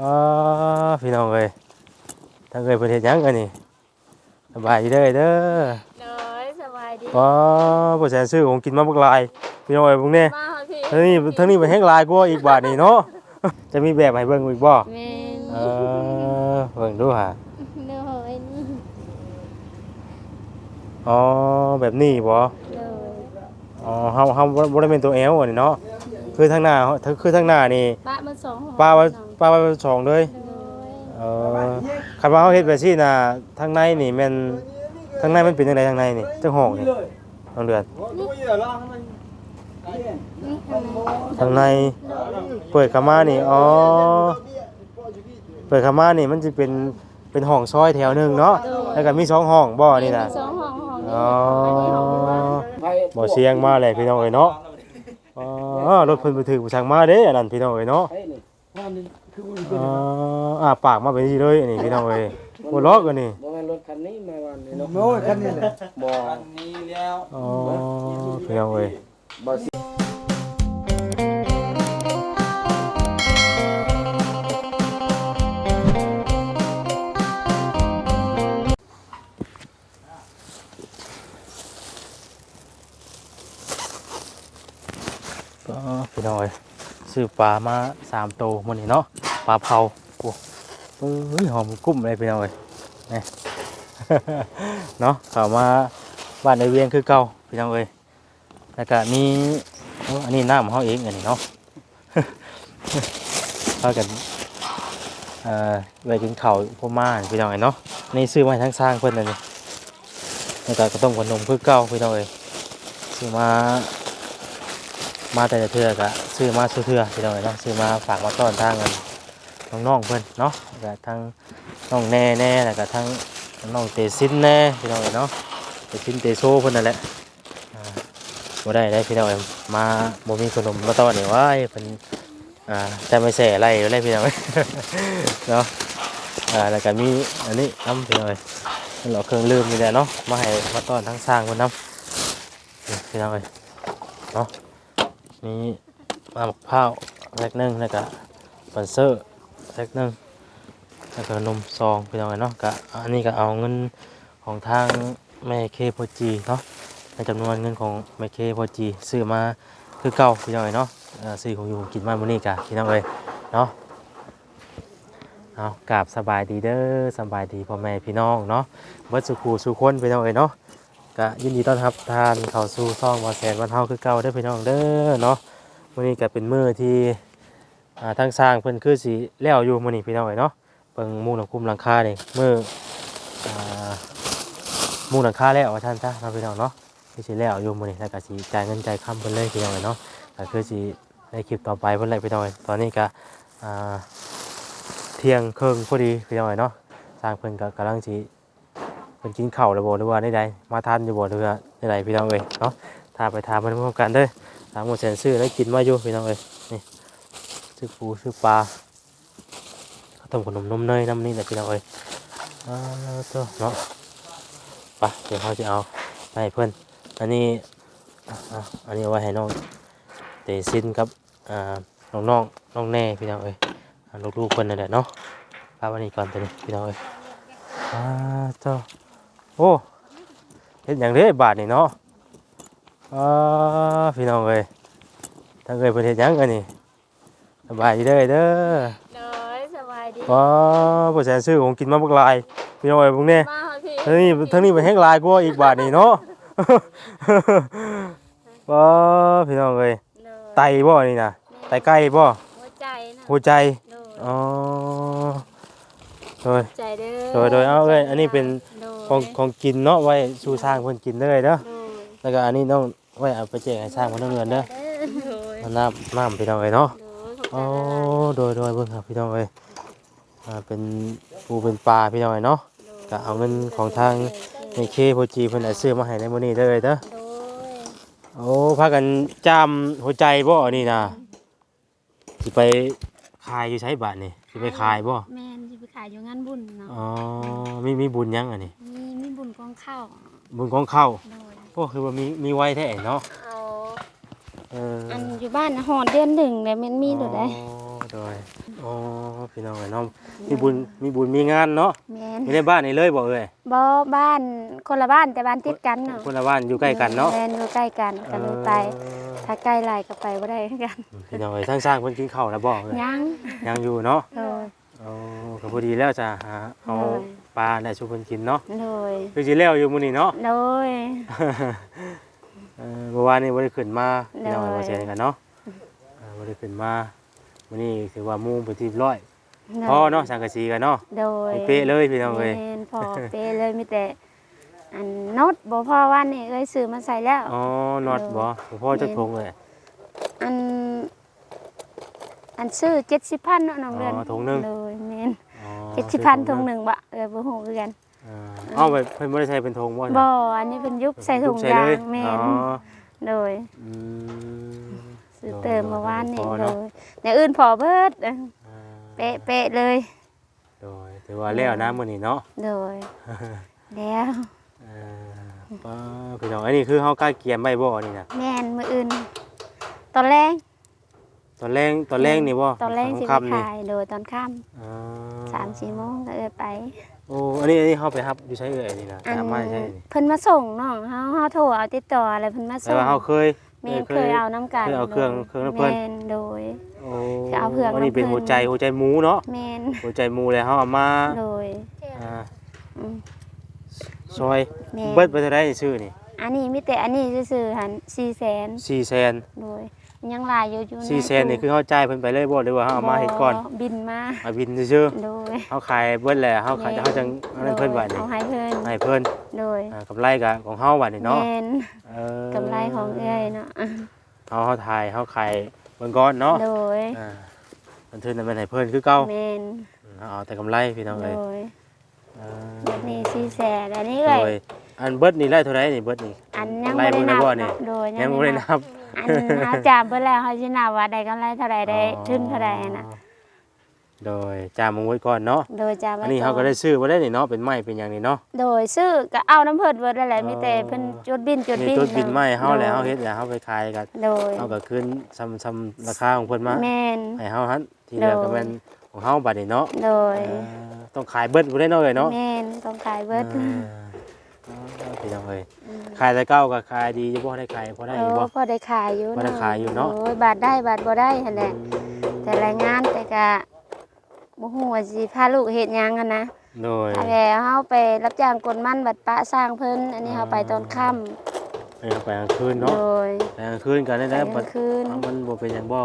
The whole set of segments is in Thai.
อ๋อพี่น้องเอ้ยถ้าเอ้ยเพิ่นเฮ็ดหยังกันนี่สบายดีเด้อเด้อเลยสบายดีอ๋อบ่แสนซื้อของกินมาบักหลาย พี่น้องเอ้ยพวกนี้มาค่ะพี่ทั้งนี้ทั้งนี้มันแห้งหลายกว่าอีกบาทนี่เนาะ จะมีแบบให้เบิ่งอีกบ่แม่นเออเบิ่งดูหาเด้อเฮ้ยนี่อ๋อแบบนี้บ่เลยอ๋อเฮาเฮาบ่บ่ได้เป็นตัว L อันนี้เนาะ คือทางหน้าคือทางหน้านี่ป้ามันสองห้องป้าว่า ป้าว่าสองเลยเลยเออคันว่าเฮาเฮ็ดแบบซี่น่ะทางในนี่แม่นทางในมันเป็นจังไดทางในนี่จังห้องนี่ทางเดือนนี่ค่ะทางในเปิดเข้ามานี่อ๋อเปิดเข้ามานี่มันสิเป็นเป็นห้องซอยแถวหนึงเนาะแล้วก็มีสองห้องบ่นี่น่ะมีสองห้องห้องนี้อ๋ออันนี้ห้องว่างบ่เสียงมาเลยพี่น้องเอ้ยเนาะอ๋อรถเพิ่นไปถึงไปทางมาเด้อันนั้นพี่น้องเอ้ยเนาะ อ๋ออ่าปากมาเป็นสิเลยอันนี้พี่น้องเอ้ยบ่ล็อกอันนี้บ่แม่นรถคันนี้มาวันนี้เนาะโอ้ยคันนี้แหละบ่อ๋อพี่น้องเอ้ยบ่สิก็พี่น้องเอ้ยซื้อปลามาสามโตวมื้อนี้เนาะ ปลาเผาโอ้เอ้ยหอมกุ้มเลยพี่น้องเอ้ยนี่เนาะเข้ามาบ้านในเวียงคือเก่าพี่น้องเอ้ยแล้วก็มีโอ้อันนี้น้ำของเฮาเองอันนี้เนาะพากันเอ่อไปกินข้าวพ่อม่านพี่น้องเอ้ยเนาะนี่ซื้อมาให้ทั้งสร้างเพิ่นนั่นนี่แล้วก็กระต้มขนมคือเก่าพี่น้องเอ้ยซื้อมา มาแต่ละเทือกะซื้อมาซื้อเทือพี่น้องเอ้ยเนาะซื้อมาฝากมาต้อนทางกัน ทางน้องเพิ่นเนาะแล้วทั้งน้องแน่แน่แล้วก็ทั้งน้องเตซินแน่พี่น้องเนาะเตซินเตโซเพิ่นนั่นแหละบ่ได้ได้พี่น้องเอ้ยมาบ่มีขนมมาต้อนนี่ว้ายเพิ่นอ่าแต่ไม่แส่ไรอยู่เลยพี่น้องเอ้ยเนาะอ่าแล้วก็มีอันนี้น้ำพี่น้องเอ้ยเพิ่นเอาเครื่องลืมนี่แหละเนาะมาให้มาต้อนทั้งสร้างเพิ่นนำนี่พี่น้องเอ้ยเนาะมีมาหมกข้าวแรกนึงแล้วก็สปอนเซอร์ แรกหนึ่งแล้วก็นมซองพี่น้องเนาะก็อันนี้ก็เอาเงินของทางแม่เคโพจีเนาะในจำนวนเงินของแม่เคโพจีซื้อมาคือเก่าพี่น้องเนาะเอ่อซื้อของอยู่กินมามื้อนี้กะพี่น้องเอ้ยเนาะเอากราบสบายดีเด้อสบายดีพ่อแม่พี่น้องเนาะเบิดสุขูสุคนพี่น้องเอ้ยเนาะก็ยินดีต้อนรับทานเข้าสู่ซ่องวาแสนวันเฮาคือเก่าเด้พี่น้องเด้อเนาะมื้อนี้ก็เป็นมื้อที่ อ่าทางสร้างเพิ่นคือสิแล้วอยู่มื้อนี้พี่น้องเอ้ยเนาะเบิ่งมุงหลังคุมหลังคานี่มื้ออ่ามุงหลังคาแล้วว่าท่านซะเนาะพี่น้องเนาะคือสิแล้วอยู่มื้อนี้แล้วก็สิจ่ายเงินจ่ายคำเพิ่นเลยพี่น้องเอ้ยเนาะก็คือสิในคลิปต่อไปเพิ่นเลยพี่น้องเอ้ยตอนนี้ก็อ่าเที่ยงครึ่งพอดีพี่น้องเอ้ยเนาะสร้างเพิ่นก็กำลังสิเป็นกินข้าวแล้วบ่หรือว่าได้ใดมาทานอยู่บ่หรือว่าได้ใดพี่น้องเอ้ยเนาะถ้าไปถามมันพร้อมกันเด้อถามหมดแสนซื้อแล้วกินมาอยู่พี่น้องเอ้ยนี่ ซื้อปูซื้อปลาข้าวต้มขนมนมเนยน้ำนี่แหละพี่น้องเอ้ยอ่าตัวเนาะไปเดี๋ยวเขาจะเอาไปให้เพื่อนอันนี้อันนี้เอาไว้ให้น้องเตซินครับอ่าน้องน้องน้องแน่พี่น้องเอ้ยอ่าลูกๆเพิ่นนั่นแหละเนาะพาวันนี้ก่อนตัวนี้พี่น้องเอ้ยอาเจ้าโอ้เฮ็ดอย่างเด้บาทนี่เนาะอ่าพี่น้องเอ้ยถ้าเอ้ยเพิ่นเฮ็ดหยังกันนี่ บายดีเด้อเด้อเลยสบายดีว้าบ่แสนซื้อของกินมาบักหลายพี่น้องเอ้ยพวกนี้มาค่ะพี่ทั้งนี้ทั้งนี้มันแห้งหลายกว่าอีกบาทนี่เนาะว้าพี่น้องเอ้ยเลยไตบ่นี่นะไตไก่บ่หัวใจนะหัวใจเลยอ๋อโดยใจเด้อโดยโดยเอาเอ้ยอันนี้เป็นโดยของของกินเนาะไว้สู่สร้างเพิ่นกินเด้อเด้อโดยแล้วก็อันนี้ต้องไว้เอาไปแจกให้สร้างคนต้องเงินเด้อโดยน้ำน้ำพี่น้องเอ้ยเนาะ โดยขอบใจอ๋อหลายโดยโดยเบิ่งครับพี่น้องเอ้ยอ่าเป็นปูเป็นปลาพี่น้องเอ้ยเนาะๆก็เอาเงินของทางในเคโพจีเพิ่นเอาซื้อมาให้ในมื้อนี้เด้อเอ้ยเด้อโดยโอ้พากันจามหัวใจบ่อันนี้นะสิไปขายอยู่ใช้บาทนี่สิไปขายบ่แม่นสิไปขายอยู่งานบุญเนาะอ๋อมีมีบุญยังอันนี้มีมีบุญกองข้าวบุญของเข้าโดยโอ้คือว่ามีมีไว้แท้เนาะ เอา เอออันอยู่บ้านน่ะหอนเดือนหนึ่งเลยมันมีหรือได้อ๋อโดยอ๋อพี่น้องเอ้ยเนาะมีบุญมีบุญมีงานเนาะแม่นอยู่ในบ้านนี่เลยบ่เอ้ยบ่บ้านคนละบ้านแต่บ้านติดกันเนาะคนละบ้านอยู่ใกล้กันเนาะแม่นอยู่ใกล้กันก็เลยไป ถ้าใกล้หลายก็ไปบ่ได้คือกันเออพี่น้องเอ้ยทั้งสร้างเพิ่นกินข้าวแล้วบ่เอ้ยยังยังอยู่เนาะโดยโอ้ก็พอดีแล้วจ้ะหาเอาโดยปลาได้ชุบเพิ่นกินเนาะโดยคือสิแล้วอยู่มื้อนี้เนาะ โดย เออเมื่อวานนี้บ่ได้ขึ้นมาพี่น้องโดยมาเสียกันเนาะเออบ่ได้ขึ้นมามื้อนี้ถือว่ามุ่งไปที่ร้อยพอเนาะสังกะสีกันเนาะโดยเป๊ะเลยพี่น้องเอ้ยแม่นพอเป๊ะเลยมีแต่อันโนดบ่พอวันนี้เอ้ยซื้อมาใส่แล้ว อ๋อน็อตบ่พ่อจะทงเลยอัน อันซื้อ70,000เนาะน้องเดือนอ๋อถุงหนึ่งโดยแม่นอ๋อ70,000ถุงหนึงบ่เอ้ยบ่ฮู้คือกันเออเอาไปเพิ่นบ่ได้ใช้เป็นธงบ่บ่ อันนี้เป็นยุบใส่ถุงใส่ยาเลยงแม่อ๋นอโดยอืมซื้อเติมเมื่อวานนี่พอโดเนาะยอย่างอื่นพอเบิดเอออ่าเป๊ะเป๊ะเลย โดยถือว่าแล้วนะมื้อนี้เนาะโดยแล้วเออป้าพี่น้องอันนี้คือเฮากล้าเกียมไว้บ่นี่น่ะแม่นมื้ออื่น ตอนแรกตอนแรงตอนแรงนี่บ่ตอนแรกสิไปค่ำๆนี่ขายโดยตอนค่อ๋อำสามสี่โมงก็เออไป โอ้อันนี้อันนี้เฮาไปรับอยู่ใช้เอ่ยนี่นะอันสามารถใช่นี่เพิ่นมาส่งน้องเฮาเฮาโทรเอาติดต่ออะไรเพิ่นมาแต่ส่งว่าเฮาเคยแม่นเคยเอาน้ำกันเคยเอาเครื่องเครื่องน้ำเพิ่นแม่นโดย โอ้จะเอาเผือกอันนี้เป็นน้ำเพิ่น หัวใจหัวใจหมูเนาะแม่นหัวใจหมูแล้วเฮาเอามาโดยอ่าอืมซอยแม่นเบิดไปเท่าไหร่ชื่อนี่อันนี้มีแต่อันนี้ซื่อๆหัน400,000 400,000โดย ยังหลายอยู่อยู่ใน400,000นี่คือเฮาจ่ายเพิ่นไปเลยบ่หรือว่าเฮาเอามาเฮ็ดก่อนบินมาเอาบินซื่อโดยๆเฮาขายเบิดแล้วเฮาขายเฮาจังอันนั้นเพิ่นว่านี่เอาให้เพิ่นให้เพิ่นโดยอ่ากำไรก็ของเฮาบัดนี่เนาะแม่นเออกำไรของเอ้อยเนาะเฮาเฮาถ่ายเฮาขายเบิ่งก่อนเนาะโดยอ่ามันเทินนั้นเป็นให้เพิ่นคือเก่าแม่นเอาแต่กำไรพี่น้องโดเอ้ยยเออแบบนี้สี่แสนอันนี้โดเอ้ยยอันเบิดนี่ไล่เท่าไหร่นี่เบิดนี่อันยังไล่บ่ได้เบิ่งได้นับบ่นี่เนาะโดยยังบ่ได้นับ อันเฮาจามเบิ่แล้วเฮาสินับว่าได้กำไรเท่าใดได้ทุนเท่าใดน่ะโดยจามมึงไว้ก่อนเนาะโดยจามไว้อันนี้เขาก็ได้ซื้อบ่ได้นี่เนาะเป็นไม้เป็นหยังนี่เนาะโดยซื้อก็เอาน้ำเพิ่นเบิดนั่นแหละอ๋อมีแต่เพิ่นจดบินจดนี่บินต้นบินไม้เฮาแล้วโดเฮายเฮ็ดแล้วเฮาไปขายกันโดยเฮาก็คืนซ้ำซ้ำราคาของเพิ่นมาแม่นให้เฮาหันที่เหลือก็โดยแม่นของเฮาบัดนี้เนาะโดยเออต้องขายเบิดบ่ได้เนาะเอ้ยเนาะแม่นต้องขายเบิดเออเอาพี่น้องเอ้ยขายแต่เก่าก็ขายดีอยู่บ่ได้ขายพอได้อยู่บ่ โอ้พอได้ขายอยู่พอได้ขายอยู่เนาะ โอ้ยบาทได้บาทบ่ได้หั่นแหละแต่รายงานแต่ก็บ่ฮู้ว่าสิพาลูกเฮ็ดหยังกันนะโดยถ้าแกเฮาไปรับจ้างกลมันบัดปะสร้างเพิ่นอันนี้เฮาไปตอนค่ำ ไปไปกลางคืนโดเนาะยไปกลางคืนกันได้ไปแล้วกลางคืนเอามันบ่เป็นหยังบ่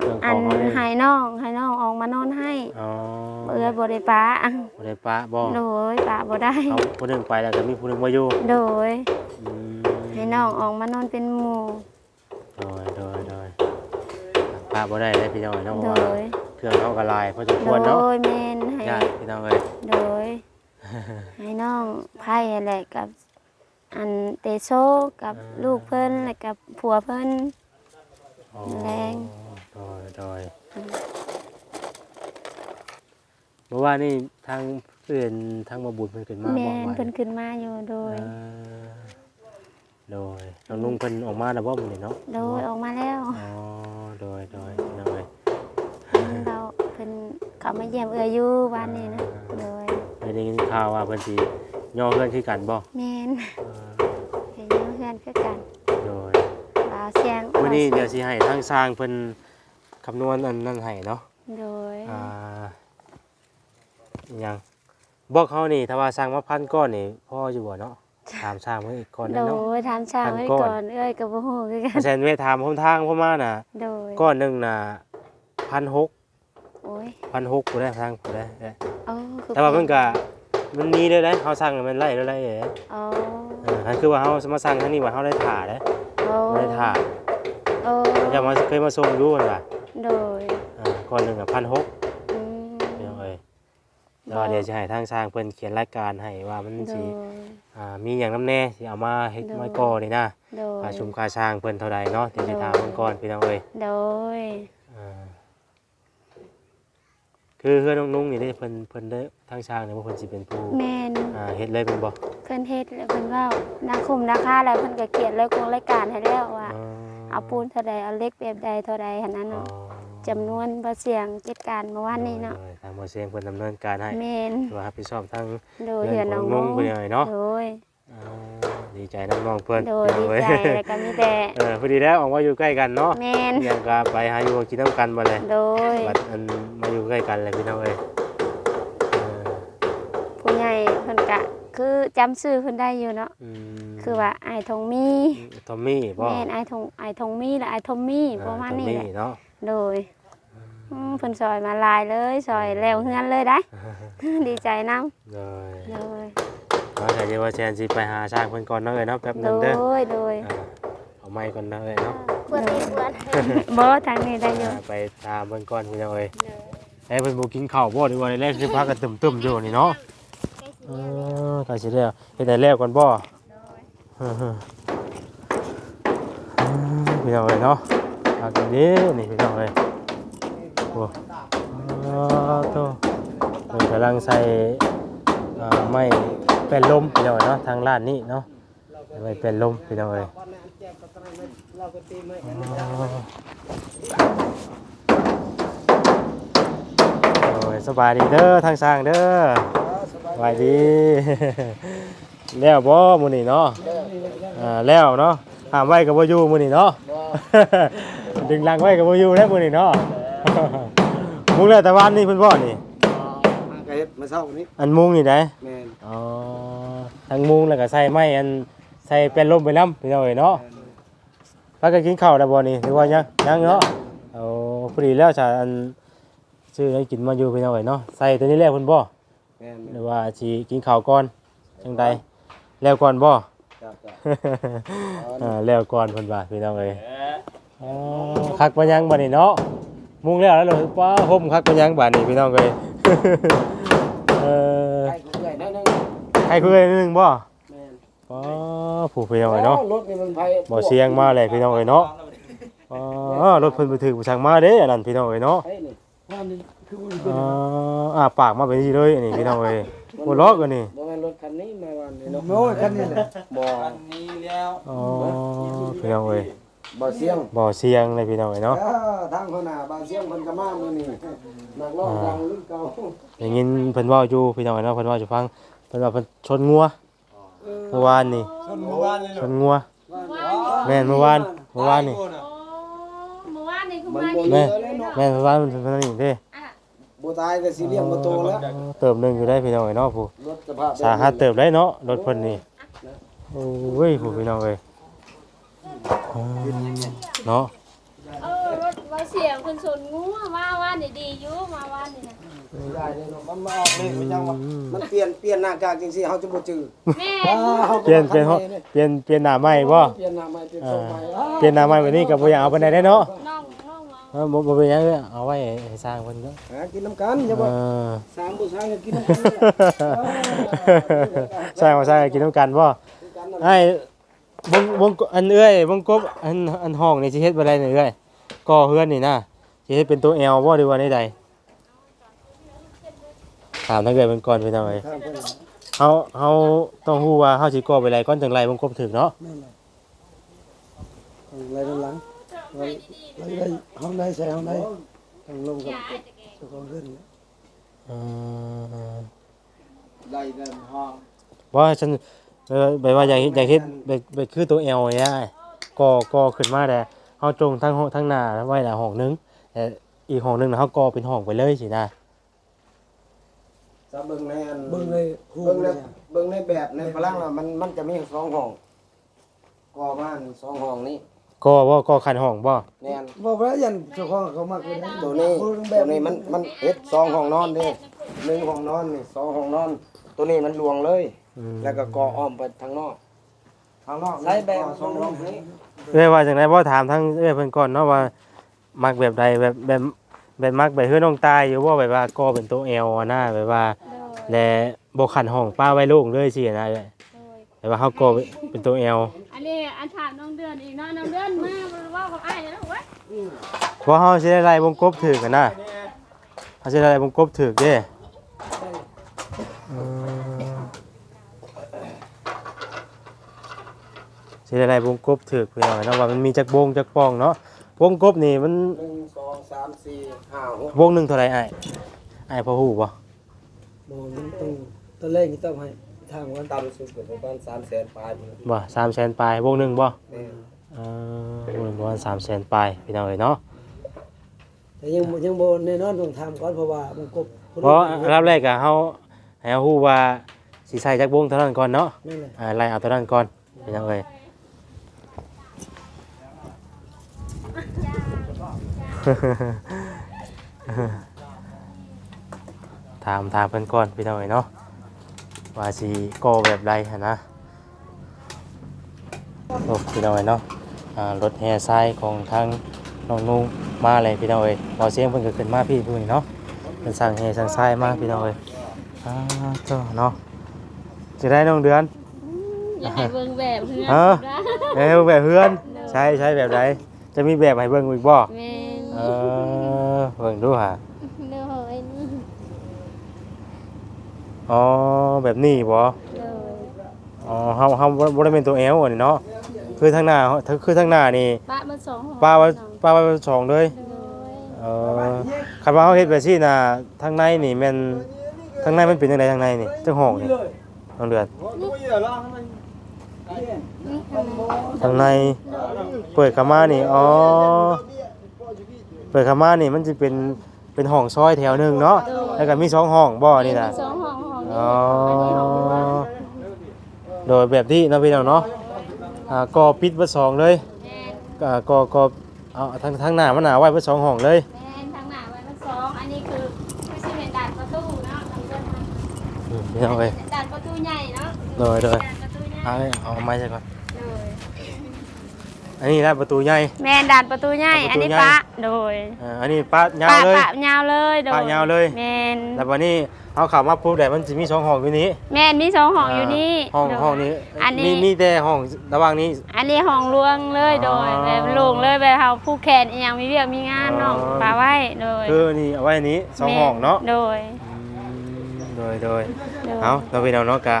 เรื่องขอัอนงเขาเนี่ยให้น้องให้น้องออกมานอนให้อ๋อเอื้อบ่ได้ปะบ่ได้ปะบ่โดยปะบ่ได้ เอาผู้หนึงไปแล้วก็มีผู้หนึงมาอยู่โดย อืมให้น้องออกมานอนเป็นหมู่โดยโดยโดยปะบ่ได้เลยพี่น้องเนาะเพโดราะว่ายเครื่องเขาก็หลายพอสมคโดวรเนาะยแม่นให้ญาติพี่น้องเอ้ยโดย ให้น้องไผ่แหละกับ อันเตโซกับลูกเพิ่นและกับผัวเพิ่น อ๋อแรง โดยโดยเมื่อวานนี่ทางเพื่อนทางมาบุญเพิ่นขึ้นมาแม่บอกนว่าเพิ่นขึ้นมาอยู่โดยเออโดยน้องลุงเพิ่นออกมาแล้วบ่มื้อนี้เนาะโดยออกมาแล้วอ๋อโดยโดยพี่น้องเอ้ยเราเพิ่นเขามาเยี่ยมเอื้ออยู่บ้านนี้นะโดยได้ได้ยินข่าวว่าเพิ่นสิ ย่อเพื่อนคือกันบ่แม่นเออเห็นอยู่เพื่อนคือกันโดยบ่าวเสียงวันนี้บ่าเดี๋ยวสิให้ทางสร้างเพิ่นคำนวณอันนั้นให้เนาะโดยอ่าอิหยังบอกเขานี่ถ้าว่าสร้างมาพันก้อนนี่พ่ออยู่บ่เนาะถามสร้างเพิ่นอีกก่อนโดนะเนาะยถามชาวไว้พันก้อนก่อนเอ้ยก็บ่ฮู้คือกันอาจารย์เวทถามผมทางผมมาน่ะโดยก้อนหนึงน่ะ1,600โอ้ย1,600ผู้ได้ทางผู้ได้เอ้ยเอ้าคือแต่ว่ามันก็ มันมีเลยนะเฮาสั่งมันไล่ไล่เอ้ยเอ้าเอออันคือว่าเฮามาสั่งทางนี้ว่าเฮาได้ถ่าเด้โอ้บ่ได้ถ่าโอ้จะมาเคยมาส่งอยู่นั่นล่ะโดยอ่าก้อนหนึงอะ1,600อืมพี่น้องเอ้ยแล้วเดี๋ยวจะให้ทางสร้างเพิ่นเขียนรายการให้ว่ามันโดสิยอ่ามีอย่างน้ำแน่สิเอามาเฮ็ดโดยไม้ก่อนี่นะโดยค่าชุมค่าสร้างเพิ่นเท่าใดเนาะเดี๋ยวสิถามเพิ่นก่อนพี่น้องเอ้ยโดยอ่าคือเฮือนน้องนุ่งนี่เด้เพิ่นเพิ่นได้ ทางสร้างเนี่ยว่าเพิ่นสิเป็นผู้แม่นอ่าเฮ็ดเลยเป็นบ่เพิ่นเฮ็ดแล้วเพิ่นเว้านาคุมราคาแล้วเพิ่นก็เขียนเลยคงรายการให้แล้วว่า อ๋อเอาปูนเท่าใดเอาเหล็กแบบใดเท่าใดหันนั้นอ๋อน่ะจำนวนบ่เสียงจัดการเมื่อวานนี้เนาะโดยทางบ่เสียงเพิ่นดำเนินการให้แม่นว่ารับผิดชอบทั้ง โดยเหือนน้องงงไปเลยเนาะ โดยอ่าดีใจน้องๆเพิ่นโดยดีใจแล้วก็มีแต่เออพอดีแล้วออกมาอยู่ใกล้กันเนาะแม่นยังก็ไปหาอยู่กินน้ำกันมาเลยโดย บัดอันมาอยู่ใกล้กันเลยพี่น้องเอ้ย คือจำชื่อเพิ่นได้อยู่เนาะอืมคือว่าอ้ายทองมีทอมมี่บ่แม่นอ้ายทองอ้ายทองมีและอ้ายทอมมี่ประมาณนี้ทอแหละเนาะโดยอืมเพิ่นซอยมาหลายเลยซอยแล้วเฮือนเลยได้ ดีใจนำเลยโดยว่าแต่เดี๋ยวว่าแซนสิไปหาช่างเพิ่นก่อนเนาะเอ้ยเนาะแป๊บหโดนึงเด้อยโดยอ่าเอาไม้ก่อนเนาะเอ้ยเนาะเพื่อนเพื่อนบ่ทางนี้ได้อยู่ อ่าไปตามเพิ่นก่อนพี่น้องเอ้ยเอ้ยเพิ่นบ่กินข้าวบ่ดีกว่าในแรกคือพากันตึมๆอยู่นี่เนาะ เออก็สิแล้วเฮ็ดได้แล้วก่อนบ่เออๆพี่น้องเอ้ยเนาะพากันเด้นี่พี่น้องเอ้ยโอ้อ๋อโตเพิ่นกำลังใส่อ่าไม้เป็นลมพี่น้องเอ้ยเนาะทางร้านนี้เนาะไม้เป็นลมพี่น้องเอ้ยโอ้ยสบายดีเด้อทางสร้างเด้อ สบายดี แล้วบ่มื้อนี้เนาะอ่าแล้วเนาะห้ามไว้กับบ่อยู่มื้อนี้เนาะดึงลังไว้กับบ่อยู่แล้วมื้อนี้เนาะมุงแล้วแต่วันนี้เพิ่นบ่นี่มากระเฮ็ดมาเช้านี้อันมุงนี่ได้แม่นอ๋อทั้งมุงแล้วก็ใส่ไม้อันใส่เป็นลมไปนํพี่น้องเอ้ยเนาะพากันกินข้าวแล้วบ่นี่หรือว่ายังยังเนาะเอาพอดีแล้วจ้ะอันซื้อให้กินมาอยู่พี่น้องเอ้ยเนาะใส่ตัวนี้แล้วเพิ่นบ่แม่น หรือว่าสิกินข้าวก่อนจังใดแล้วก่อนบ่จ้าจ้าอ่าแล้วก่อนเพิ่นว่าพี่น้องเอ้ยอ๋อคักปะยังบัดนี้เนาะมุงแล้วแล้วเหรอป้าห่มคักปะยังบัดนี้พี่น้องเอ้ยเออใกล้กูเอื่อยนิดนึงใครคุยนิดนึงบ่แม่นอ๋อผู้พี่น้องเอ้ยเนาะรถนี่มันไผบ่เสียงมาเลยพี่น้องเอ้ยเนาะอ๋อรถเพิ่นไปถึงผู้ช่างมาเด้อันนั้นพี่น้องเอ้ยเนาะ ไผนี่ว่านี่คือมันอ๋ออ่าปากมาเป็นนี่เลยอันนี้พี่น้องเอ้ยบ่ล็อกอันนี้บ่แม่นรถคันนี้มาวันนี้เนาะโอ้ยคันนี้แหละบ่คันนี้แล้วอ๋อพี่น้องเอ้ยบ่เสียงบ่เสียงเลยพี่น้องเอ้ยเนาะ เออทางหัวหน้าบ่เสียงเพิ่นก็มามื้อนี้นักร้องดังรุ่นเก่าอย่างงี้เพิ่นเว่าอยู่พี่น้องเนาะเพิ่นเว่าอยู่ฟังเพิ่นว่าเพิ่นชนงัวเมื่อวานนี่ชนเมื่อวานเลยชนงัว แม่นเมื่อวานเมื่อวานนี่เมื่อวานนี่คือมันมาบ่นี่เหลือเลยเนาะแม่นเมื่อวานมันเพิ่นนี่เด้ บ่ตายก็สิเลี้ยงบ่โตแล้วเติมหนึงอยู่ได้พี่น้องเอ้ยเนาะผู้รถสภาพแบบนี้สาหัสเติบได้เนาะรถเพิ่นนี่โอ้ยผู้พี่น้องเอ้ยอ๋อเนาะเออรถไว้เสียงคนสนงูมาว่านนี่ดีอยู่มาว่านนี่นะได้เลยเนาะมันมาออกเลยมันยังว่ามันเปลี่ยนเปลี่ยนหน้ากากจังซี่เฮาจะบ่จื้อแม่เปลี่ยนเปลี่ยนเปลี่ยนเปลี่ยนหน้าใหม่บ่เปลี่ยนหน้าใหม่เปลี่ยนทรงใหม่เปลี่ยนหน้าใหม่แบบนี้ก็บ่อยากเอาไปไหนได้เนาะน้องน้องมา เออบ่บ่เป็นหยังเด้อเอาไว้ให้สร้างเพิ่นเนาะหากินน้ำกันจะเอบ่อสามผู้ชายก็กินน้ำกันใช่มาใช่กินน้ำกันบ่กันนั่นไอ้วงวงอันเอ้ยวงกบอันอันห้องนี่สิเฮ็ดบ่ได้นี่เอ้ยก่อเฮือนนี่นะสิเฮ็ดเป็นตัว L บ่หรือว่าใดๆถามทางเอ้ยเพิ่นก่อนพี่น้องเอ้ยครับเพิ่นเฮาเฮาต้องฮู้ว่าเฮาสิก่อไปไรก่อนจังไรวงกบถึกเนาะนั่นแหละอะไรด้านหลัง อะไรได้ห้องได้ใส่ห้องได้ทางลงกับเจ้าของขึ้นเออได้เดินห้องว่าฉันเออแบบว่าอยากเฮ็ดอยากเฮ็ดแบบแบบคือตัว L นี่ได้ก่อก่อขึ้นมาแต่เฮาจงทั้งห้องทั้งหน้าไว้ละห้องนึงแต่อีกห้องนึงน่ะเฮาก่อเป็นห้องไปเลยสินะจะเบิ่งในอันเบิ่งเลยฮู้เบิ่งในเลยเบิ่งในแบบในพลังน่ะมันมันจะมีสองห้องก่อบ้านสองห้องนี้ ก่อบ่ก่อคันห้องบ่แน่นบอกว่ายันเจ้าของเขามากเลยนะตัวนี้ตัวนี้มันมันเฮ็ดสองห้องนอนเด้หนึ่งห้องนอนนี่สองห้องนอน ตัวนี้มันลวงเลยอืมแล้วก็ก่ออ้อมไปทางนอกทางนอกใช้แบบสองห้องนี้เอ้ยว่าจังไดบ่ถามทั้งเอ้ยเพิ่นก่อนเนาะว่ามักแบบใดแบบแบบแบบมักแบบเฮือน้องตายอยู่บ่แบบว่าก่อเป็นตัว L อะนะแบบว่าโดยและบ่คันห้องป้าไว้โล่งเลยสินะเอ้ยโดย แบบว่าเฮาก่อเป็นตัว L อันนี้อันถามน้องเดือนอีกเนาะน้องเดือนมาว่ากับอ้ายแล้วเว้ยเพราะเฮาสิได้ไล่วงกบถึกกันนะเฮาสิได้ไล่วงกบถึกเด้อืมสิได้ไล่วงกบถึกพี่น้องเนาะว่ามันมีจักวงจักป้องเนาะวงกบนี่มันหนึ่งสองสามสี่ห้าหกวงหนึงเท่าไหร่อ้ายอ้ายพอฮู้บ่บ่มันต้องตอนแรกนี่ต้องให้ ทางวันต่ำสุดก็ประมาณ300,000ปลายพุ่นบ่300,000ปลายวงหนึงบ่แม่นเออวงหนึงประมาณ300,000ปลายพี่น้องเอ้ยเนาะแต่ยังบ่ยังบ่แน่นอนต้องทำก่อนเพราะว่ามันกบเพราะอันดับแรกก็เฮาให้เฮาฮู้ว่าสิใส่จักวงเท่านั้นก่อนเนาะนั่นแหละอ่าไล่เอาเท่านั้นก่อนพี่น้องเอ้ย ถามถามเพิ่นก่อนพี่น้องเอ้ยเนาะ ว่าสิก่อแบบใดหันนะโอ้พี่น้องเอ้ยเนาะอ่ารถแห่ทรายของทางน้องนุ่งมาเลยพี่น้องเอ้ยพอเสียงเพิ่นก็ขึ้นมาพี่เพิ่นเนาะเพิ่นสั่งแห่สั่งทรายมาพี่น้องเอ้ยอ่าเจ้าเนาะจะได้น้องเดือน อยากให้เบิ่งแบบเพื่อนเออเอ้ยแบบเพื่อนใช่ใช่แบบใดจะมีแบบให้เบิ่งอีกบ่แม่นเออเบิ่งดูหา เด้อเฮ้ยนี่ อ๋อแบบนี้บ่เด้ออ๋อเฮาเฮาบ่บ่ได้เป็นตัว L อันนี้เนาะคือทางหน้าคือทางหน้านี่ป้ามันสองห่อป้าว่าป้าว่าสองเลยเด้อเออคันว่าเฮาเฮ็ดแบบซี่น่ะทางในนี่แม่นทางในมันเป็นจังไดทางในนี่จังห้องนี่น้องเดือนทางในเปิดเข้ามานี่อ๋อเปิดเข้ามานี่มันสิเป็นเป็นห้องซอยแถวหนึงเนาะแล้วก็มีสองห้องบ่นี่น่ะมีสองห้องห้องนี้ อ๋ออันนี้ห้องครัวโดยแบบที่น้องพี่น้องเนาะอ่าก็ปิดไว้สองเลยแม่นอ่าก็ก็เอาทางทางหน้ามันหนาไว้ไว้สองห้องเลยแม่นทางหน้าไว้มันสองอันนี้คือคือสิเป็นด่านประตูเนาะทางเดินทางอืมพี่น้องเอ้ยด่านประตูใหญ่เนาะโดยโดยด่านประตูใหญ่เอาเลยเอาไม้ใช่ก่อนโดย อันนี้นะประตูใหญ่ แม่นด่านประตูใหญ่ด่านประตูอันนี้ใหญ่ปะโดยอ่าอันนี้ปะยาวปะเลย ปะยาวเลยโดยปะยาวเลย แม่นแล้ววันนี้เอาข่าวมาปุ๊บแต่มันจะมีสองห้องอยู่นี้แม่นมีสองห้องอยู่นี่ห้องโดย ห้องนี้อันนี้ มีมีแต่ห้องระหว่างนี้ อันนี้ห้องลวงเลยโดยอ๋อแบบโล่งเลยแบบเฮาผู้แขนอีหยังมีเวียกมีงานเนาะอ๋อปาไว้โดยคือนี่เอาไว้อันนี้สองห้องเนาะโดย อืมโดยโดยโดย เอาเราพี่น้องเนาะกะ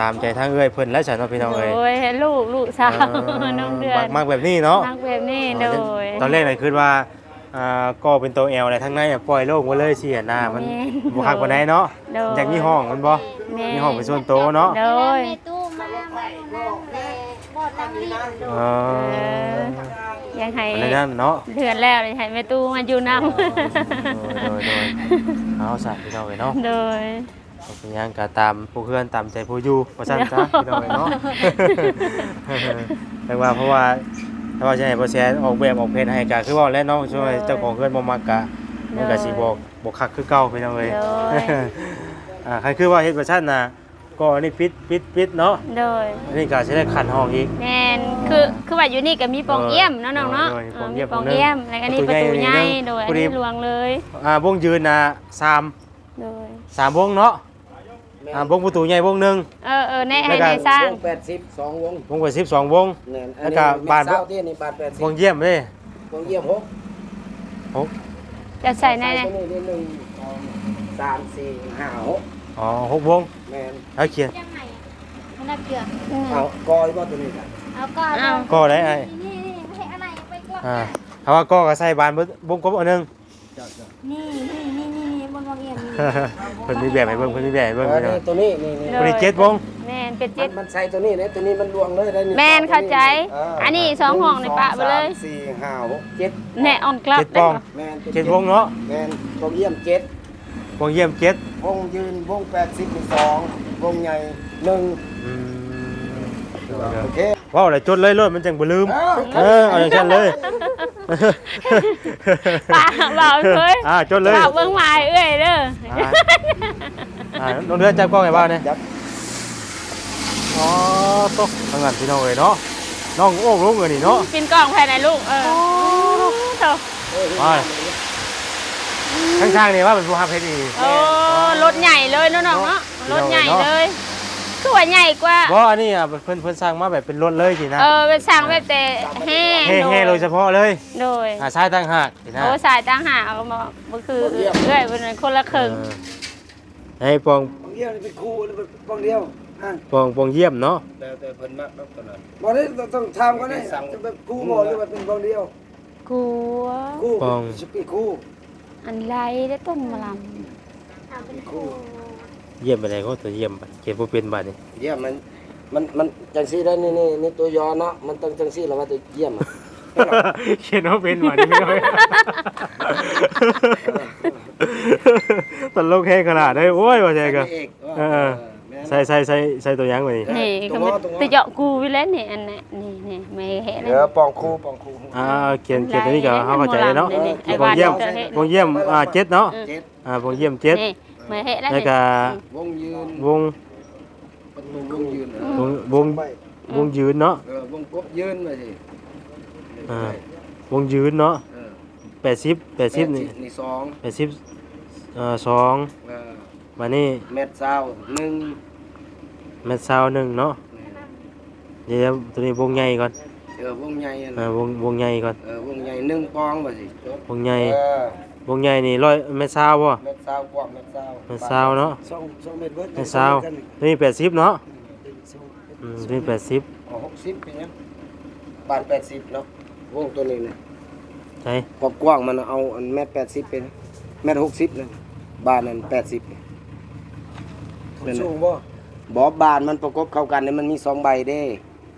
ตามใจทางเอ้อยเพิ่นและฉันเนาะพี่น้องเอ้ยโดยลูกลูกสาวน้องเดือนมักมักแบบนี้เนาะนั่งแบบนี้โดยตอนแรกเลยคือว่าอ่าก็เป็นตัวแอลอะไรทั้งในอะปล่อยโล่งไว้เลยเสียหน้ามันแม่นบุคักบ่ได้เนาะโดยอยากมีห้องมันบ่แม่มีห้องเป็นส่วนโตวเนาะโดยในตู้มามาอยู่นั่นแหละบอดลังรีบเอเอออยังให้อะไรนั่นเนาะเดือนแล้วเลยให้แม่ตู้มาอยู่นำโดยโดยเอาสัตว์พี่น้องเอ้ยเนาะโดย เอาเป็นหยังก็ตามผู้เพื่อนตามใจผู้อยู่ว่าซั่นจ้ะพี่น้องเอ้ยเนาะ แต่ว่าเพราะว่าถ้าว่าจะให้บ่แชร์ออกแบบออกเพลงให้ก็คือว่าแล้วเนาะช่วยเจ้าของเพื่อนบ่มักกะมันก็สิบ่บ่คักคือเก่าพี่น้องเอ้ย โดย อ่าใครคือว่าเฮ็ดเวอร์ชันน่ะก็อันนี้ปิดปิดปิดเนาะโดย อันนี้ก็สิได้ขันห้องอีก แม่นคือคือว่าอยู่นี่ก็มีปองเอี่ยมเนาะน้องเนาะโดยเอปอองมีเอี่ยมปองปองหนึ่งเอี่ยมแล้วก็นี่ปประระตูตูใหใหญ่ญ่หนึ่งโดยอันพอดีนี้ลวงเลย อ่าวงยืนน่ะสามโดยสามวงเนาะ อ่าวงประตูใหญ่วงหนึงเออเออในให้แล้วก็ในสร้าง วงแปดสิบสองวงวงไป12วงเนี่ยแล้วก็บาท เศร้าที่นี่บาทแปดสิบวงเยี่ยมเด้วงเยี่ยมหกหก จะใส่ในในตัวนี้นี่หนึ่งสองสามสี่ห้าหกอ๋อหกวงแม่นเอาเขียนยังไงมันน่าเกลือเอากอยบ่ตัวนี้กันเอาก่อนอ้าวก็ได้ไอ้นี่นี่ไม่ให้อะไรไปก่อนอ่าถ้าว่าก็ก็ใส่บานเบิดวงกบอันหนึง นี่นี่นี่ นี่นี่บนวางเอียนนี่เพิ่นมีแบบให้เบิ่งเพิ่นมีแบบให้เบิ่งเออพี่น้อนี่ตัวนี้นี่นี่ตัวนี้เจ็ดวงแม่นเป็นมัเจ็นดมันใส่ตัวนี้นี่ยตัวนี้มันลวงเลยได้นี่แม่นเข้าใจอันนี้สองห้องในปะไปเลยสี่ห้าหกเจ็ดแน่ออนกลับเจ็ดปองแม่นเจ็ดวงเนาะแม่นวงเยี่ยมเจ็ดวงเยี่ยมเจ็ดวงยืนวงแปดสิบสองวงใหญ่หนึ่งอืม โอเค ว้าวอะไรจดเลยรถมันจังบ่ลืม เอ้าเออเอาอย่างนั้นเลยปากเบาเฮ้ยอ่าจดเลยปากเบิ่งหมายเอ้ยเด้ออ่าอ่าน้องเดือนจับกล้องไงบ้างเนี่ยจับอ๋อตกทางนั้นพี่น้องเอ้ยเนาะน้องโอ้งลุงเอ้ยนี่เนาะปินกล่องภายในลูกเออโถ่มาข้างๆนี่ว่าเป็นผู้ฮับเพชรอีกโอ้รถใหญ่เลยเนาะน้องเนาะรถใหญ่เลย คือว่าใหญ่กว่าเพราะอันนี้อะเพิ่นเพิ่นสร้างมาแบบเป็นรถเลยสินะเออเป็นสั่งแบบแต่แห้งเฮ่เฮ่โดยเฉพาะเลยโดยอ่าใช้ตั้งหากสินะโอ้สายต่างหากเอามาบ่คือเอ้ยเป็นคนละครึ่งเออให้ปองวงเยี่ยมนี่เป็นคู่นี่เป็นวงเดียวอะปองปองเยี่ยมเนาะแต่แต่เพิ่นมากแล้วตอนนั้นบ่ได้ต้องทำก็ได้จะเป็นคู่บ่หรือว่าเป็นวงเดียวกลัวคู่สปีคู่อันไรได้ต้นมะลทำเป็นครู เยี่ยมไปไหนก็ตัวเยี่ยมไปเก็บบ่เป็นบัดนี่เยี่ยมมันมันมันจังซี่ได้นี่นี่นี่ตัวยอเนาะมันต้องจังซี่แล้วว่าตัวเยี่ยมอะเขียนว่าเป็นบัดนี่พี่น้อยตลกแค่ขนาดได้โอ้ยว่าใช่ก็เอกว่าเออแม่นใส่ใส่ใส่ใส่ตัวหยังไว้นี่ำนี่ก็มันตัวเจาะกูไปแล้วนี่อันนี้นี่นี่ไม่เห็นเดี๋ยวปองคูปองคูอ่าเขียนเขียนตัวนี้ก็เฮาเข้าใจเนาะนี่ไอ้วงวานเยี่ยมจะเห็นวงเยี่ยมอ่าเจ็ดเนาะเจ็ดอ่าวงเยี่ยม เจ็ดนี่ไม่เห็นแล้วแล้วนี่ก็วงยืนวงเป็นวงยืนวงวงวงยืนเนาะเออวงกบยืนมาสิอ่าวงยืนเนาะเออแปดสิบแปดสิบนี่นี่สองแปดสิบเอ่อสองเออมานี่เม็ดซาวหนึ่งแมทซาวหนึ่งเนาะเดี๋ยวตัวนี้วงใหญ่ก่อนเออวงใหญ่อันอ่าวงวงใหญ่ก่อนเออวงใหญ่หนึ่งปองมาสิจบวงใหญ่ เออ วงใหญ่นี่ร้อยแมทซาวบ่เม็ดซาวกว้างเม็ดซาวแมทซาวเนาะสองสองเม็ดเบิดแมทซาวตัวนี้แปดสิบเนาะอืมตัวนี้แปดสิบอ๋อหกสิบเป็นยังบาทแปดสิบเนาะวงตัวนี้นะใช่ความกว้างมันเอาอันเม็ดแปดสิบเป็นเม็ดหกสิบนะบาทนั้นแปดสิบสูงบ่บอบานมันประกบเข้ากันเนี่ยมันมีสองใบเด้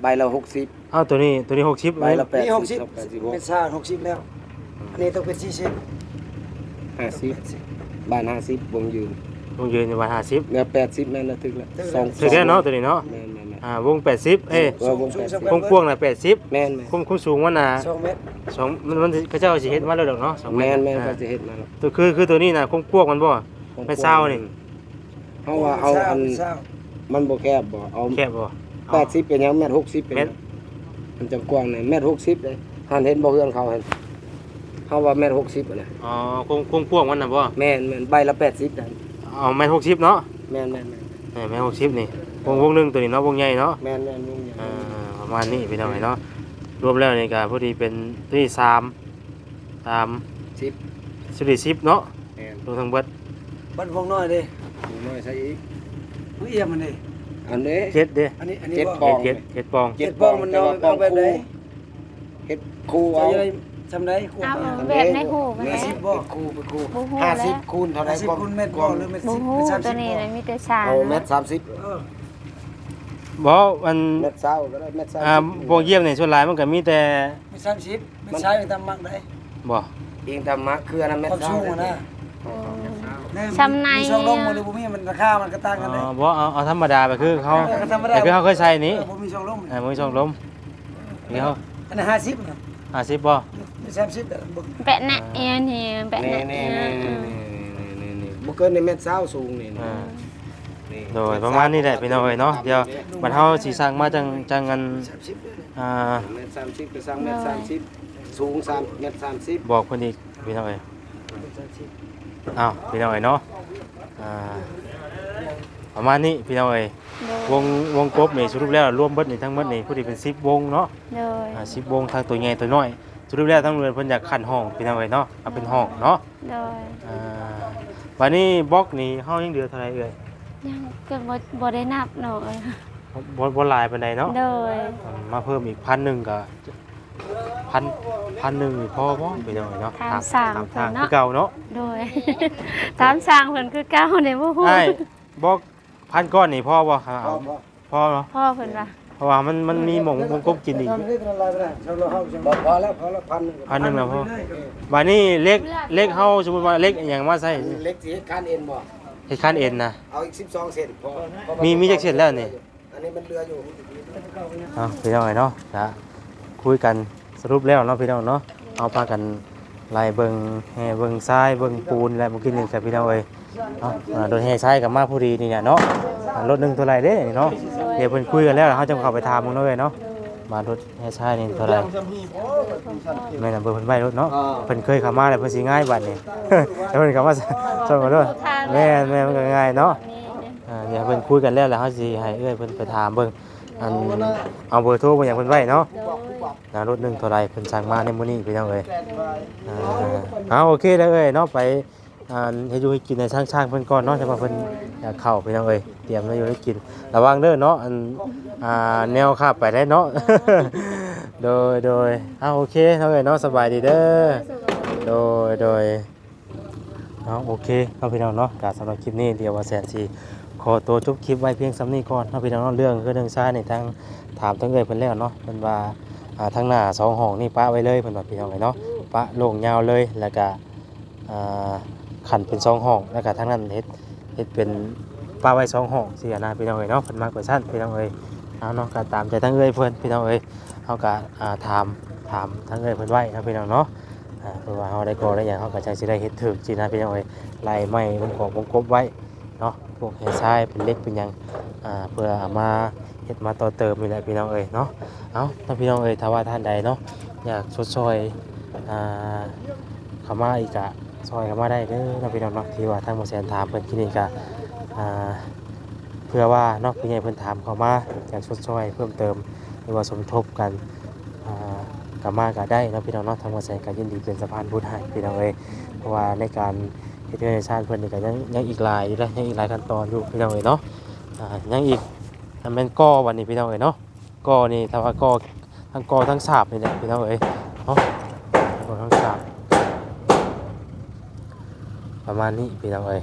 ใบละหกสิบอ้าวตัวนี้ตัวนี้หกสิบใบละแปดนี่หกสิสิบบแปดสิบหเม็กดซ่าหกสิบแล้วอันนี้ต้องเป็นสี่สิบ ห้าสิบบ้านห้าสิบวงยืนวงยืนอยู่วันห้าสิบเนี่ยแปดสิบแม่นละถึงละสองถึงแล้วเนาะตัวนี้เนาะแม่นแม่นแม่นอ่าวงแปดสิบเอ้ยเออวงแปดสิบวงกว้างน่ะแปดสิบแม่นแม่นคุ้มคุ้มสูงว่าน่ะสองเม็ดสองมันมันเขาเจ้าสิเฮ็ดมาแล้วดอกเนาะสองเมแม่ตนรแม่นก็อ่าจะเฮ็ดมาแล้วตัวคือคือตัวนี้น่ะคุ้มกว้างมันบ่แม่นเศร้านี่ เพราะว่าเอาอันเศร้ามันบ่แคบบ่เอาแคบบ่แปดสิบเป็นหยังแม่นหกสิบเป็นหแม่ยังนมันจะกว้างเนี่ยแม่นหกสิบเลยหันเห็นบ่เฮือนเขาเห็น เขาว่าแม่นหกสิบอะนะอ๋อคุ้มคุ้มกว้างมันน่ะบ่แม่นแม่นใบละแปดสิบนั่นเอาแม่นหกสิบเนาะแม่นแม่นแม่นนี่แม่นหกสิบนี่วงวงหนึงตัวนี้เนาะวงใหญ่เนาะแม่นแม่นวงใหญ่อ่าประมาณนี้พี่น้องเนาะรวมแล้วนี่ก็พอดีเป็นตัวนี้สามสามสิบสิบสิบเนาะแม่นรวมทั้งเบิดบ้านพงน้อยเด้ดูน้อยใส่อีกผู้เอี่ยมมันเด้อันนี้ เจ็ดเด้อันนี้อันนี้เจ็ดบ่ ปอง เจ็ดเจ็ดปอง เจ็ดปองมันเอาเอาแบบไหนเฮ็ดคู่จะเอาได้ ทำได้คู่เอามาแบบในหูไปเฮ็แล้ดวคู่เป็นคู่บ่ฮู้ห้าแล้วสิบคูณเท่าไหร่ห้าสิบคูณเม็ดบ่หรือเม็ดบูสิบฮูเม็ดสามตัสิวบนี้บ่เลยมีแต่ชาเอาเม็ดสามสิบเออบ่มันเม็ดเศร้าก็ได้เม็ดสามอ่าสิบวงเยี่ยมนี่ส่วนหลายมันก็มีแต่เม็ดสามสิบเม็ดใช้ไปตามมักได้บ่เองทำมาคืออันนั้นเม็ดความเศร้าสูงอะนะแน่ช้ำใน มีช่องลมมันหรือบ่มีมันราคามันก็ต่างกันอ๋เด้อบ่เอาเอาธรรมดาไปคือเขาเออธรรมดา แต่คือเขาเคยใส่นี้เออบ่มีช่องลมอ่ามือช่องลมนี่เขาอันนั้นห้าสิบนะ ห้าสิบบ่เม็ดสามสิบแต่บ่แปะหน้าเอียนนี่แปะหนี่น้านี่เอียนี่นนี่นี่นี่บ่เกินในเม็ดเศร้าสูงนี่อ่า นี่โดยประมาณนี้แหละพี่น้องเอ้ยเนาะเดี๋ยวบัดเฮาสิสร้างมาจังจังกันสามสิบเลยนะอ่าเม็ดสามสิบก็สร้างเม็ดสามสิบสูงสามเม็ดสามสิบบอกเพิ่นอีกพี่น้องเอ้ยเม็ดสามสิบอ้าวพี่น้องเอ้ยเนาะอ่า ประมาณนี้พี่น้องเอ้ยโดวยงวงกบนี่สรุปแล้วรวมเบิดนี่ทั้งหมดนี่ผู้ที่เป็น10วงเนาะโดยอ่า10วงทั้งตัวใหญ่ตัวน้อยสรุปแล้วทั้งเรือนเพิ่นอยากขันห้องพี่น้องเอ้ยเนาะเอาเป็นห้องเนาะโดยอ่าวันนี้บล็อกนี่เฮายังเหลือเท่าไหร่เอ่ยยังก็บ่บ่ได้นับหน่อยบ่บ่หลายปานใดเนาะ โดยอืมมาเพิ่มอีกพันหนึ่งก็พันพันหนึ่งนี่พอบ่ไปหน่อยเนาะทางสร้างตามเพิ่ทางนคือเนาะเก่าเนาะโดยตามสร้างเพิ่นคือเก่าเด้บ่ฮู้ใช่บอก พันก้อนนี่พอบ่ครับพอเอาพอพอเนาะพ่อเพิ่นว่าเพราะว่ามันมันมีหม่องวงกบกินอีกทำได้ตลอดไปได้ช่องเราเข้าช่องบเราอกพอแล้วพอแล้วพันหนึ่งพันหนึ่งแล้วพอเรื่อยๆบัดนี้เล็กเล็กเฮาสมมุติว่าเล็กอหย่างมาใส่เล็กที่เฮ็ดการเอ็นบ่เฮ็ดคันเอ็นนะ เอาอีกสิบสองเซนพอพอมีมีจักเส้นแล้วนี่ อันนี้มันเรืออยู่ เอาพี่น้องเนาะจะคุยกันสรุปแล้วเนาะพี่น้องเนาะเอาพากันไล่เบิ่งแห่เบิ่งทรายเบิ่งปูนและเมื่อกี้นี่กับพี่น้องเอ้ย เนาะอ่าโดยแห่ทรายกับมาผู้ดีนี่เนี่ยเนาะอ่ารถหนึงเท่าไหร่เด้นี่เนาะเดี๋ยวเพิ่นคุยกันแล้วเฮาจะเข้าไปถามมึงเนาะเอ้ยเนาะมารถแห่ทรายนี่เท่าไหร่ แม่นำเบอร์เพิ่นไว้รถเนาะเพิ่นเคยเข้ามาแล้วเพิ่นสิง่ายบัดนี้ แล้วเพิ่นเข้ามาส่งมาด้วยแม่นแม่นมันก็ง่ายเนาะนี่อ่าเดี๋ยวเพิ่นคุยกันแล้วแล้วเฮาสิให้เอ้ยเพิ่นไปถามเบิ่งอันเอาเบอร์โทรมาอย่างเพิ่นไว้เนาะโดยนะรถหนึงเท่าไรเพิ่นสั่งมาในมื้อนี้พี่น้องเอ้ยอ่าเอาโอเคแล้วเอ้ยเนาะไป อ่าให้อยู่ให้กินในช่างๆเพิ่นก่อนเนาะแต่ว่าเพิ่นอยากเข้าพี่น้องเอ้ยเตรียมไว้อยู่ให้กิน ระวังเด้อเนาะอันอ่าแนวขับไปได้เนาะ โดยโดยเอาโอเคเนาะเอ้ยเนาะสบายดีเด้อโดยโดยเอาโอเคเอาพี่น้องเนาะกาสำหรับคลิปนี้เดี๋ยวว่าแสนสีขอตัวจบคลิปไว้เพียงสำนี้ก่อนเอาพี่น้องเนาะเรื่องคือเรื่องซ่าในทางถามทั้งเอ่ยเพิ่นแล้วเนาะเพิ่นว่าอ่าทางหน้าสองห้องนี่ปะไว้เลยเพิ่นว่าพี่น้องเอ้ยเนาะปะโล่งยาวเลยแล้วก็อ่า ขันเป็นสองห้องแล้วก็ทางนั้นเฮ็ดเฮ็ดเป็นปะไว้สองห้องสิอะนะพี่น้องเอ้ยเนาะเพิ่นมักไว้ซั่นพี่น้องเอ้ยเอาเนาะก็ตามใจทั้งเอ่ยเพิ่นพี่น้องเอ้ยเฮาก็อ่าถามถามทั้งเอ่ยเพิ่นไว้นะพี่น้องเนาะอ่าเพื่อว่าเราได้ก่อได้อย่างเขาก็จะสิได้เฮ็ดถึกสินะพี่น้องเอ้ยไล่ไม้มันของวงกบไว้เนาะพวกแห่ทรายเป็นเล็กเป็นหยังอ่าเพื่อเอามาเฮ็ดมาต่อเติมนี่แหละพี่น้องเอ้ยเนาะเอาถ้าพี่น้องเอ้ยถ้าว่าท่านใดเนาะอยากชดซอยอ่าเข้ามาอีกอะ ซอยเข้ามาได้เด้อเนาะพี่น้องเนาะที่ว่าทางหมอแสนถามเพิ่นที่นี่ก็อ่าเพื่อว่าเนาะผู้ใหญ่เพิ่นถามเข้ามาอยากชดซอยเพิ่มเติมหรือว่าสมทบกันอ่ากลับมาก็ได้เนาะพี่น้องเนาะทางวัดแสงก็ยินดีเป็นสะพานบุญให้พี่น้องเอ้ยเพราะว่าในการเฮ็ดงานชาติเพิ่นนี่ก็ยังยังอีกหลายอยู่นะยังอีกหลายขั้นตอนอยู่พี่น้องเอ้ยเนาะอ่ายังอีกอันแม่นก่อวันนี้พี่น้องเอ้ยเนาะก่อนี่ถ้าว่าก่อทั้งก่อทั้งสาบนี่แหละพี่น้องเอ้ยเนาะก่อทั้งสาบ ประมาณนี้พี่น้องเอ้ย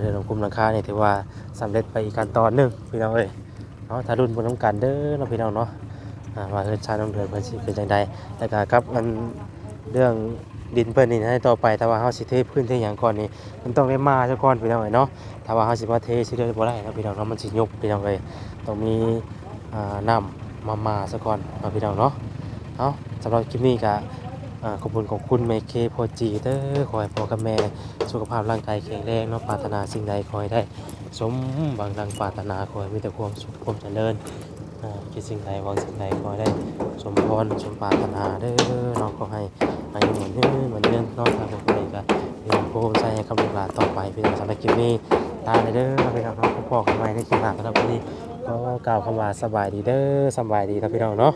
เรื่องของกลุ่มราคาเนี่ยถือว่าสำเร็จไปอีกขั้นตอนหนึ่งพี่น้องเอ้ยเนาะถ้ารุ่นบนน้ำกันเด้อเนาะพี่น้องเนาะอ่าว่าเฮือนชาน้องเดือนเพิ่นสิเป็นจังไดแต่ก็ครับมันเรื่องดินเพิ่นนี่ให้ต่อไปแต่ว่าเฮาสิเทพื้นเทหยังก่อนนี่มันต้องได้มาซะก่อนพี่น้องเอ้ยเนาะถ้าว่าเฮาสิมาเทสิเด้บ่ได้เนาะพี่น้องเนาะมันสิยุบพี่น้องเอ้ยต้องมีอ่าน้ำมามาซะก่อนเนาะพี่น้องเนาะเอาสำหรับคลิปนี้ก็ ขอบคุณขอบคุณแม่เคโพจีเด้อขอให้พ่อกับแม่สุขภาพร่างกายแข็งแรงเนาะปรารถนาสิ่งใดขอให้ได้ สมหวังดังปรารถนาขอให้มีแต่ความสุขความเจริญคิดสิ่งใดหวังสิ่งใดขอให้ได้ สมพรสมปรารถนาเด้อน้องขอให้อายุเหมือนเดิมเหมือนเดิมน้องทางคนใดก็เรียนโพใส่ให้คำลูกหลาต่อไปเป็นสำหรับคลิปนี้ลาเด้อพี่น้องน้องพ่อกันใหม่ในคลิปหน้าสำหรับวันนี้ก็กล่าวคำว่าสบายดีเด้อสบายดีครับพี่น้องเนาะ